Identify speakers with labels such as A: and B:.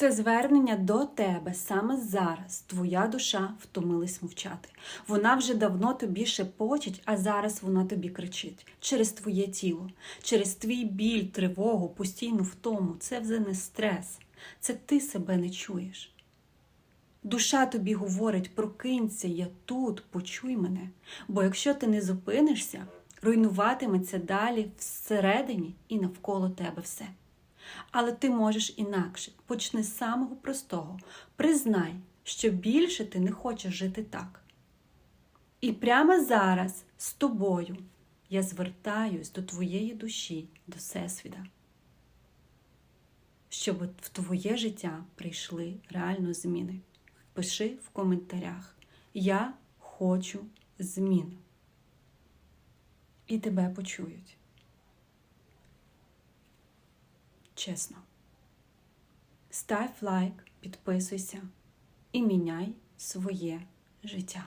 A: Це звернення до тебе саме зараз. Твоя душа втомилась мовчати. Вона вже давно тобі шепочить, а зараз вона тобі кричить через твоє тіло, через твій біль, тривогу, постійну втому. Це вже не стрес, це ти себе не чуєш. Душа тобі говорить, прокинься, я тут, почуй мене. Бо якщо ти не зупинишся, руйнуватиметься далі всередині і навколо тебе все. Але ти можеш інакше. Почни з самого простого. Признай, що більше ти не хочеш жити так. І прямо зараз з тобою я звертаюсь до твоєї душі, до Всесвіта, щоб в твоє життя прийшли реально зміни. Пиши в коментарях: Я хочу змін. І тебе почують. Чесно. Став лайк, підписуйся і міняй своє життя.